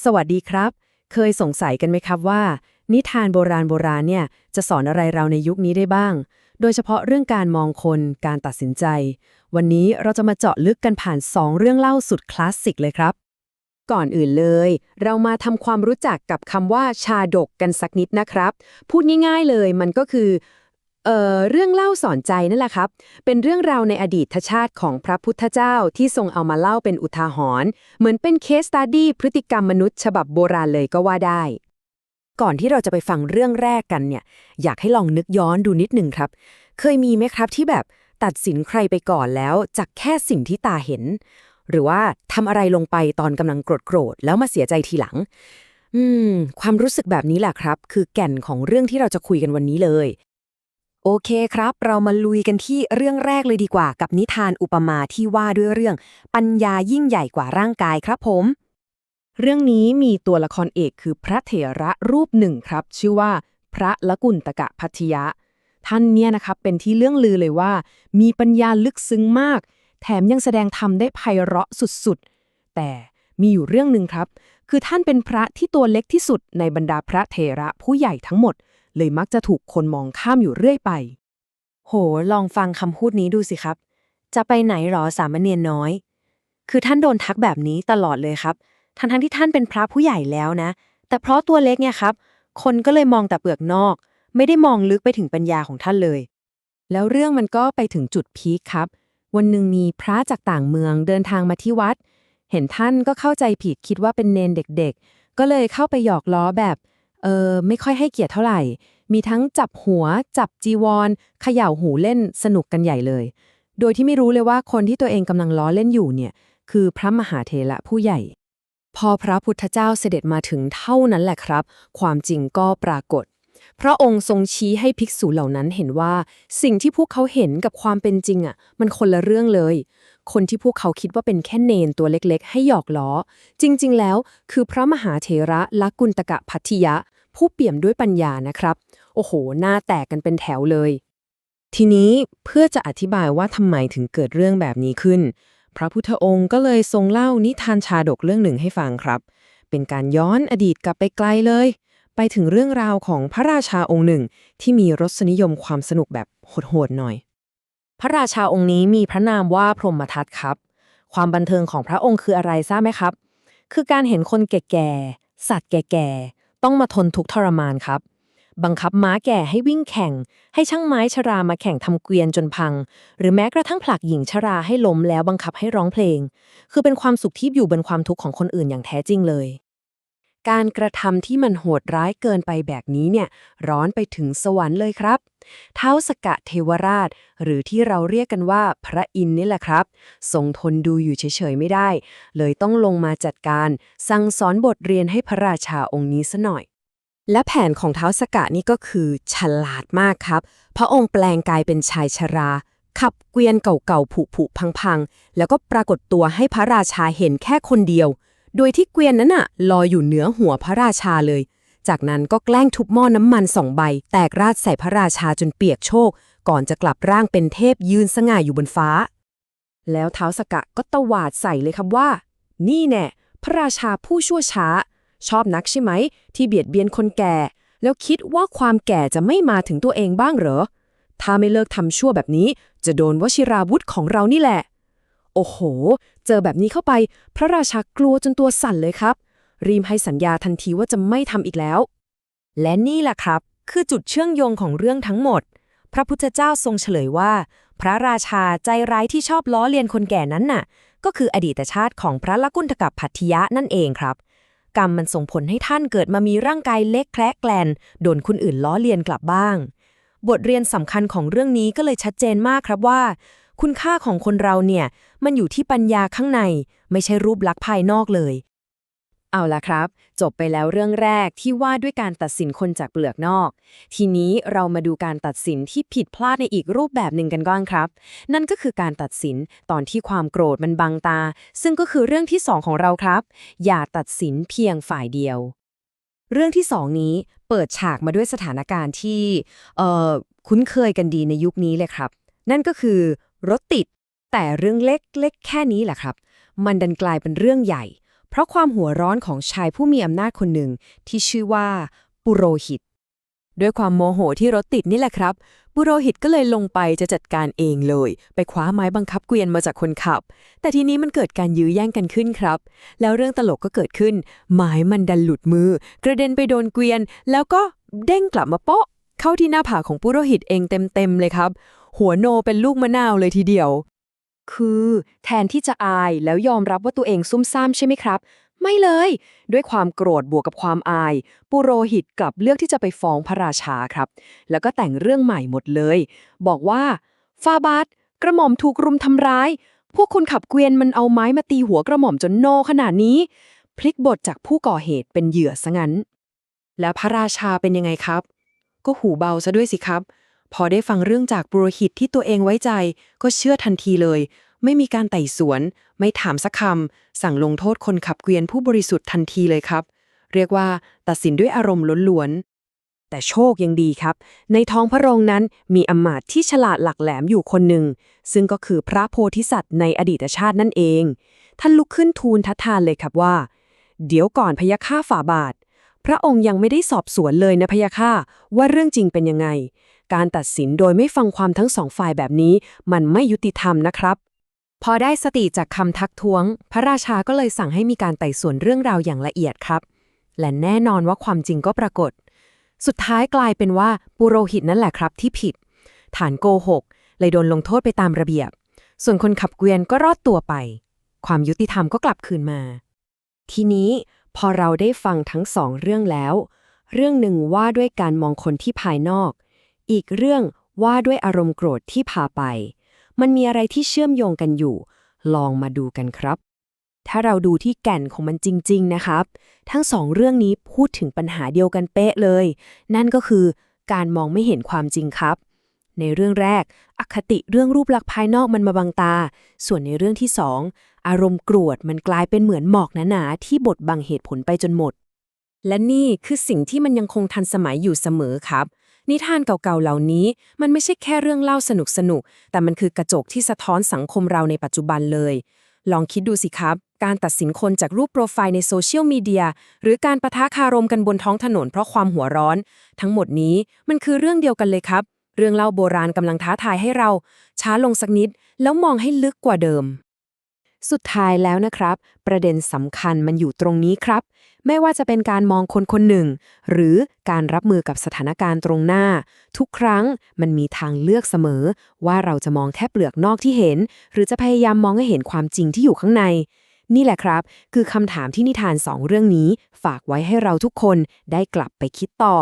สวัสดีครับ เคยสงสัยกันไหมครับว่า นิทานโบราณโบราณเนี่ยจะสอนอะไรเราในยุคนี้ได้บ้าง โดยเฉพาะเรื่องการมองคนการตัดสินใจ วันนี้เราจะมาเจาะลึกกันผ่าน 2 เรื่องเล่าสุดคลาสสิกเลยครับ ก่อนอื่นเลย เรามาทำความรู้จักกับคำว่าชาดกกันสักนิดนะครับ พูดง่าย ๆเลยมันก็คือ เอ่อเรื่องเล่าสอนใจนั่นแหละครับ เป็นเรื่องราวในอดีตชาติของพระพุทธเจ้าที่ทรงเอามาเล่าเป็นอุทาหรณ์เหมือนเป็นเคสตัดดี้พฤติกรรมมนุษย์ฉบับโบราณเลยก็ว่าได้ ก่อนที่เราจะไปฟังเรื่องแรกกันเนี่ย อยากให้ลองนึกย้อนดูนิดหนึ่งครับ เคยมีไหมครับที่แบบตัดสินใครไปก่อนแล้วจากแค่สิ่งที่ตาเห็น หรือว่าทำอะไรลงไปตอนกำลังโกรธโกรธๆแล้วมาเสียใจทีหลัง อืม ความรู้สึกแบบนี้แหละครับ คือแก่นของเรื่องที่เราจะคุยกันวันนี้เลย โอเคครับ เรามาลุยกันที่เรื่องแรกเลยดีกว่ากับนิทานอุปมาที่ว่าด้วยเรื่อง ปัญญายิ่งใหญ่กว่าร่างกายครับผม เรื่องนี้มีตัวละครเอกคือพระเถระรูปหนึ่งครับ ชื่อว่า พระละกุณตกะพัทยะ ท่านเนี่ยนะครับเป็นที่เรื่องลือเลยว่า มีปัญญาลึกซึ้งมาก แถมยังแสดงธรรมได้ไพเราะสุดๆ แต่มีอยู่เรื่องหนึ่งครับ คือท่านเป็นพระที่ตัวเล็กที่สุดในบรรดาพระเถระผู้ใหญ่ทั้งหมด เลยมักจะถูกคนมองข้ามอยู่เรื่อยไป โห ลองฟังคำพูดนี้ดูสิครับ จะไปไหนหรอสามเณรน้อย คือท่านโดนทักแบบนี้ตลอดเลยครับ ทั้งทั้งที่ท่านเป็นพระผู้ใหญ่แล้วนะ แต่เพราะตัวเล็กเนี่ยครับ คนก็เลยมองแต่เปลือกนอก ไม่ได้มองลึกไปถึงปัญญาของท่านเลย แล้วเรื่องมันก็ไปถึงจุดพีคครับ วันหนึ่งมีพระจากต่างเมืองเดินทางมาที่วัด เห็นท่านก็เข้าใจผิดคิดว่าเป็นเนนเด็กๆ ก็เลยเข้าไปหยอกล้อแบบ เออไม่ค่อยให้เกียรติเท่าไหร่ มีทั้งจับหัว จับจีวรเขย่าหูเล่นสนุกกันใหญ่เลย โดยที่ไม่รู้เลยว่าคนที่ตัวเองกำลังล้อเล่นอยู่เนี่ยคือพระมหาเถระผู้ใหญ่ พอพระพุทธเจ้าเสด็จมาถึงเท่านั้นแหละครับ ความจริงก็ปรากฏ พระองค์ทรงชี้ให้ภิกษุเหล่านั้นเห็นว่า สิ่งที่พวกเขาเห็นกับความเป็นจริงอะ มันคนละเรื่องเลย คนที่พวกเขาคิดว่าเป็นแค่เนนตัวเล็กๆ ให้หยอกล้อ จริง ๆ แล้ว คือพระมหาเถระลักกุณตกะพัทธิยะ ผู้เปี่ยมด้วยปัญญานะครับ โอ้โห หน้าแตกกันเป็นแถวเลย ทีนี้เพื่อจะอธิบายว่าทำไมถึงเกิดเรื่องแบบนี้ขึ้น พระพุทธองค์ก็เลยทรงเล่านิทานชาดกเรื่องหนึ่งให้ฟังครับ เป็นการย้อนอดีตกลับไปไกลเลย ไปถึงเรื่องราวของพระราชาองค์หนึ่ง ที่มีรสนิยมความสนุกแบบโหดๆหน่อย พระราชาองค์นี้มีพระนามว่าพรหมทัตครับ ความบันเทิงของพระองค์คืออะไรทราบไหมครับ คือการเห็นคนแก่ๆสัตว์แก่ๆ ต้องมาทนทุกทรมานครับ บังคับม้าแก่ให้วิ่งแข่ง ให้ช่างไม้ชรามาแข่งทำเกวียนจนพัง หรือแม้กระทั่งผลักหญิงชราให้ล้มแล้วบังคับให้ร้องเพลง คือเป็นความสุขที่อยู่บนความทุกข์ของคนอื่นอย่างแท้จริงเลย การกระทำที่มันโหดร้ายเกินไปแบบนี้เนี่ย ร้อนไปถึงสวรรค์เลยครับ เท้าสกะเทวราช หรือที่เราเรียกกันว่าพระอินนี่แหละครับ ทรงทนดูอยู่เฉยๆไม่ได้ เลยต้องลงมาจัดการ สั่งสอนบทเรียนให้พระราชาองค์นี้ซะหน่อย และแผนของเท้าสกะนี่ก็คือฉลาดมากครับ พระองค์แปลงกายเป็นชายชราขับเกวียนเก่าๆผุๆพังๆ แล้วก็ปรากฏตัวให้พระราชาเห็นแค่คนเดียว โดยที่เกวียนนั้นน่ะลอยอยู่เหนือหัวพระราชาเลย จากนั้นก็แกล้งทุบหม้อน้ำมันสองใบ แตกราดใส่พระราชาจนเปียกโชก ก่อนจะกลับร่างเป็นเทพยืนสง่าอยู่บนฟ้า แล้วเท้าสกะก็ตวาดใส่เลยครับว่า นี่แน่พระราชาผู้ชั่วช้า ชอบนักใช่ไหม ที่เบียดเบียนคนแก่ แล้วคิดว่าความแก่จะไม่มาถึงตัวเองบ้างเหรอ ถ้าไม่เลิกทำชั่วแบบนี้ จะโดนวชิราวุธของเรานี่แหละ โอ้โห เจอแบบนี้เข้าไป พระราชากลัวจนตัวสั่นเลยครับ รีมให้สัญญาทันทีว่าจะไม่ทำอีกแล้ว และนี่แหละครับ คือจุดเชื่อมโยงของเรื่องทั้งหมด พระพุทธเจ้าทรงเฉลยว่า พระราชาใจร้ายที่ชอบล้อเลียนคนแก่นั้นน่ะ ก็คืออดีตชาติของพระละกุณฑกับพัทธิยะนั่นเองครับ กรรมมันส่งผลให้ท่านเกิดมามีร่างกายเล็กแคละแกลนโดนคนอื่นล้อเลียนกลับบ้าง บทเรียนสำคัญของเรื่องนี้ก็เลยชัดเจนมากครับว่า คุณค่าของคนเราเนี่ย มันอยู่ที่ปัญญาข้างใน ไม่ใช่รูปลักษณ์ภายนอกเลย เอาละครับ จบไปแล้วเรื่องแรกที่ว่าด้วยการตัดสินคนจากเปลือกนอก ทีนี้เรามาดูการตัดสินที่ผิดพลาดในอีกรูปแบบหนึ่งกันก่อนครับ นั่นก็คือการตัดสินตอนที่ความโกรธมันบังตา ซึ่งก็คือเรื่องที่สองของเราครับ อย่าตัดสินเพียงฝ่ายเดียว เรื่องที่สองนี้เปิดฉากมาด้วยสถานการณ์ที่เอ่อคุ้นเคยกันดีในยุคนี้เลยครับ นั่นก็คือ รถติด แต่เรื่องเล็กๆแค่นี้แหละครับ มันดันกลายเป็นเรื่องใหญ่ เพราะความหัวร้อนของชายผู้มีอำนาจคนหนึ่งที่ชื่อว่า ปุโรหิต ด้วยความโมโหที่รถติดนี่แหละครับบุโรหิตก็เลยลงไปจะจัดการเองเลย ไปคว้าไม้บังคับเกวียนมาจากคนขับ แต่ทีนี้มันเกิดการยื้อแย่งกันขึ้นครับ แล้วเรื่องตลกก็เกิดขึ้น ไม้มันดันหลุดมือ กระเด็นไปโดนเกวียน แล้วก็เด้งกลับมาเปะเข้าที่หน้าผากของปุโรหิตเองเต็มๆเลยครับ หัวโนเป็นลูกมะนาวเลยทีเดียว คือแทนที่จะอายแล้วยอมรับว่าตัวเองซุ่มซ่ามใช่ไหมครับ ไม่เลย ด้วยความโกรธบวกกับความอาย ปุโรหิตกลับเลือกที่จะไปฟ้องพระราชาครับ แล้วก็แต่งเรื่องใหม่หมดเลย บอกว่าฟาบาทกระหม่อมถูกรุมทำร้าย พวกคนขับเกวียนมันเอาไม้มาตีหัวกระหม่อมจนโนขนาดนี้ พลิกบทจากผู้ก่อเหตุเป็นเหยื่อซะงั้น แล้วพระราชาเป็นยังไงครับ ก็หูเบาซะด้วยสิครับ พอได้ฟังเรื่องจากบุโรหิตที่ตัวเองไว้ใจ ก็เชื่อทันทีเลย ไม่มีการไต่สวน ไม่ถามสักคำสั่งลงโทษคนขับเกวียนผู้บริสุทธิ์ทันทีเลยครับ เรียกว่าตัดสินด้วยอารมณ์ล้วนๆแต่โชคยังดีครับ ในท้องพระโรงนั้นมีอำมาตย์ที่ฉลาดหลักแหลมอยู่คนหนึ่ง ซึ่งก็คือพระโพธิสัตว์ในอดีตชาตินั่นเอง ท่านลุกขึ้นทูลทัดทานเลยครับว่า เดี๋ยวก่อนพยาค่าฝ่าบาทพระองค์ยังไม่ได้สอบสวนเลยนะพยาค่าว่าเรื่องจริงเป็นยังไง การตัดสินโดยไม่ฟังความทั้งสองฝ่ายแบบนี้ มันไม่ยุติธรรมนะครับ พอได้สติจากคำทักท้วง พระราชาก็เลยสั่งให้มีการไต่สวนเรื่องราวอย่างละเอียดครับ และแน่นอนว่าความจริงก็ปรากฏ สุดท้ายกลายเป็นว่าปุโรหิตนั่นแหละครับที่ผิด ฐานโกหกเลยโดนลงโทษไปตามระเบียบ ส่วนคนขับเกวียนก็รอดตัวไป ความยุติธรรมก็กลับคืนมา ทีนี้พอเราได้ฟังทั้งสองเรื่องแล้ว เรื่องหนึ่งว่าด้วยการมองคนที่ภายนอก อีกเรื่องว่าด้วยอารมณ์โกรธที่พาไป มันมีอะไรที่เชื่อมโยงกันอยู่ ลองมาดูกันครับ ถ้าเราดูที่แก่นของมันจริง ๆ นะครับ ทั้งสองเรื่องนี้พูดถึงปัญหาเดียวกันเป๊ะเลย นั่นก็คือการมองไม่เห็นความจริงครับ ในเรื่องแรก อคติเรื่องรูปลักษณ์ภายนอกมันมาบังตา ส่วนในเรื่องที่สองอารมณ์โกรธมันกลายเป็นเหมือนหมอกหนาๆที่บดบังเหตุผลไปจนหมด และนี่คือสิ่งที่มันยังคงทันสมัยอยู่เสมอครับ นิทานเก่าๆเหล่านี้ มันไม่ใช่แค่เรื่องเล่าสนุกๆ แต่มันคือกระจกที่สะท้อนสังคมเราในปัจจุบันเลย ลองคิดดูสิครับ การตัดสินคนจากรูปโปรไฟล์ในโซเชียลมีเดียหรือการประทะคารมกันบนท้องถนนเพราะความหัวร้อน ทั้งหมดนี้มันคือเรื่องเดียวกันเลยครับ เรื่องเล่าโบราณกำลังท้าทายให้เรา ช้าลงสักนิด แล้วมองให้ลึกกว่าเดิม สุดท้ายแล้วนะครับ ประเด็นสำคัญมันอยู่ตรงนี้ครับ ไม่ว่าจะเป็นการมองคนคนหนึ่ง หรือการรับมือกับสถานการณ์ตรงหน้า ทุกครั้งมันมีทางเลือกเสมอ ว่าเราจะมองแค่เปลือกนอกที่เห็น หรือจะพยายามมองให้เห็นความจริงที่อยู่ข้างใน นี่แหละครับ คือคำถามที่นิทานสองเรื่องนี้ ฝากไว้ให้เราทุกคนได้กลับไปคิดต่อ